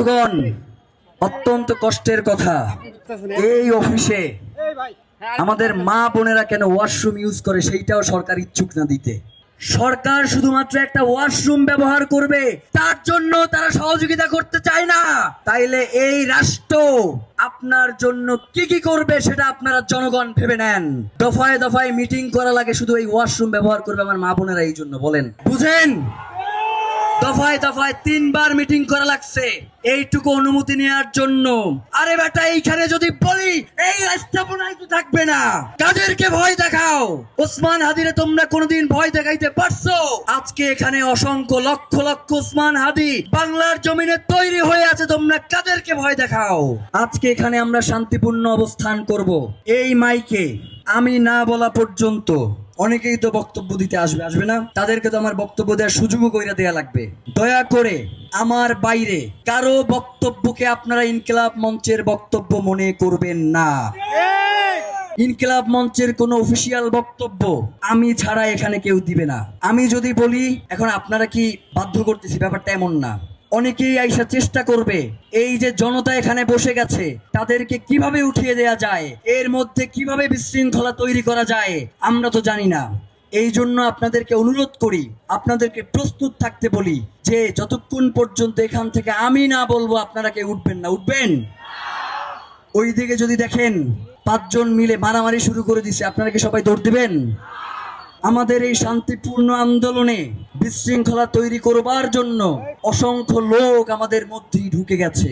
বন্ধুগণ, অত্যন্ত কষ্টের কথা। এই অফিসে আমাদের মা বোনেরা কেন ওয়াশরুম ইউজ করে সেইটাও সরকার ইচ্ছুক না দিতে। সরকার শুধুমাত্র একটা ওয়াশরুম ব্যবহার করবে, তার জন্য তারা সহযোগিতা করতে চায় না। তাইলে এই রাষ্ট্র আপনার জন্য কি কি করবে সেটা আপনারা জনগণ ভেবে নেন। দফায় দফায় মিটিং করা লাগে, শুধু এই ওয়াশরুম ব্যবহার করবে আমার মা বোনেরা, এই জন্য বলেন। বুঝেন? দফায় দফায় তিনবার মিটিং করা লাগছে। এইটুকু অনুমতি নেওয়ার জন্য। আরে বেটা, এইখানে যদি বলি, এই স্থাপনায় তো থাকবে না। কাদেরকে ভয় দেখাও? ওসমান হাদিরে তোমরা কোনোদিন ভয় দেখাইতে পারছ? আজকে এখানে অসংখ্য লক্ষ লক্ষ ওসমান হাদি বাংলার জমিনে তৈরি হয়ে আছে, তোমরা কাদেরকে ভয় দেখাও? আজকে এখানে আমরা শান্তিপূর্ণ অবস্থান করব। এই মাইকে আমি না বলা পর্যন্ত অনেকেই তো বক্তব্য দিতে আসবে আসবে না। তাদেরকে তো আমার বক্তব্য দেওয়ার সুযোগও কইরা দেয়া লাগবে। দয়া করে আমার বাইরে কারও বক্তব্যকে আপনারা ইনকিলাব মঞ্চের বক্তব্য মনে করবেন না। ইনকিলাব মঞ্চের কোনো অফিসিয়াল বক্তব্য আমি ছাড়া এখানে কেউ দিবে না। আমি যদি বলি, এখন আপনারা কি বাধ্য করতেছি? ব্যাপারটা এমন না। অনেকেই আইসা চেষ্টা করবে, এই যে জনতা এখানে বসে গেছে, তাদেরকে কীভাবে উঠিয়ে দেয়া যায়, এর মধ্যে কীভাবে বিশৃঙ্খলা তৈরি করা যায়, আমরা তো জানি না। এই জন্য আপনাদেরকে অনুরোধ করি, আপনাদেরকে প্রস্তুত থাকতে বলি যে যতক্ষণ পর্যন্ত এখান থেকে আমি না বলব, আপনারা কে উঠবেন না। উঠবেন? ওই দিকে যদি দেখেন, পাঁচজন মিলে মারামারি শুরু করে দিছে, আপনারা কি সবাই দৌড় দিবেন? আমাদের এই শান্তিপূর্ণ আন্দোলনে বিশৃঙ্খলা তৈরি করবার জন্য অসংখ্য লোক আমাদের মধ্যেই ঢুকে গেছে।